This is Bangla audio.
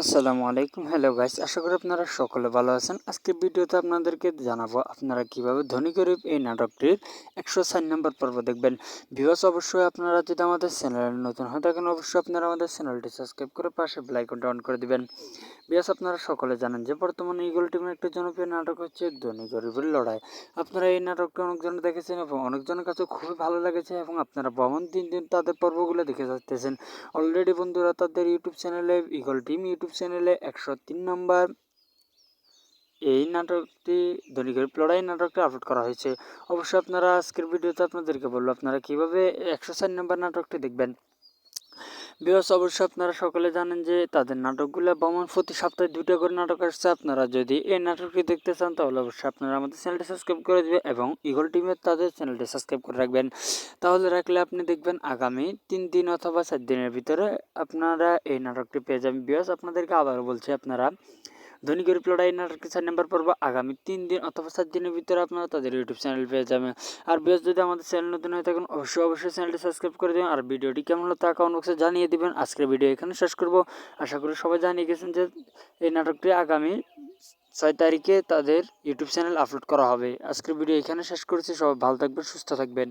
আসসালামু আলাইকুম। হ্যালো গাইস আশা করি আপনারা সকলে ভালো আছেন। আজকের ভিডিওতে আপনাদেরকে জানাব আপনারা কীভাবে ধনী গরিব এই নাটকটির একশো চার নম্বর পর্ব দেখবেন। ভিউয়ার্স অবশ্যই আপনারা যদি আমাদের চ্যানেলে নতুন হয়ে থাকেন, অবশ্যই আপনারা আমাদের চ্যানেলটি সাবস্ক্রাইব করে পাশে বেলাইকনটা অন করে দিবেন। ভিউয়ার্স আপনারা সকলে জানেন যে বর্তমানে ইগল টিমের একটা জনপ্রিয় নাটক হচ্ছে ধনী গরিবের লড়াই। আপনারা এই নাটকটা অনেকজন দেখেছেন এবং অনেকজনের কাছে খুবই ভালো লেগেছে এবং আপনারা ভ্রমণ দিন দিন তাদের পর্বগুলো দেখে যাচ্ছেন। অলরেডি বন্ধুরা তাদের ইউটিউব চ্যানেলে ইগল টিম ইউটিউব চ্যানেলে একশো তিন নম্বর এই নাটকটি ধনীগরিব লড়াই নাটকটি আপলোড করা হয়েছে। অবশ্যই আপনারা আজকের ভিডিওতে আপনাদেরকে বলব, আপনারা কীভাবে একশো চার নম্বর নাটকটি দেখবেন? বিকজ অবশ্যই আপনারা সকলে জানেন যে তাদের নাটকগুলো ভ্রমণ প্রতি সপ্তাহে দুটো করে নাটক আসছে। আপনারা যদি এই নাটকটি দেখতে চান, তাহলে অবশ্যই আপনারা আমাদের চ্যানেলটি সাবস্ক্রাইব করে দেবেন এবং ইগল টিমের তাদের চ্যানেলটি সাবস্ক্রাইব করে রাখবেন। তাহলে রাখলে আপনি দেখবেন আগামী তিন দিন অথবা চার দিনের ভিতরে আপনারা এই নাটকটি পেয়ে যাবেন। বিহস আপনাদেরকে আবারও বলছি, আপনারা ধনী গরিব লড়াই নাটকের চার নাম্বার পর্ব আগামী তিন দিন অথবা সাত দিনের ভিতরে আপনারা তাদের ইউটিউব চ্যানেল পেয়ে যাবেন। আর বেশ যদি আমাদের চ্যানেল নতুন হয়ে থাকেন, অবশ্যই অবশ্যই চ্যানেলটি সাবস্ক্রাইব করে দেবেন। আর ভিডিওটি কেমন হলো তা কমেন্ট বক্সে জানিয়ে দেবেন। আজকের ভিডিও এখানে শেষ করব। আশা করি সবাই জানিয়ে গেছেন যে এই নাটকটি আগামী ছয় তারিখে তাদের ইউটিউব চ্যানেল আপলোড করা হবে। আজকের ভিডিও এখানে শেষ করেছি। সবাই ভালো থাকবেন, সুস্থ থাকবেন।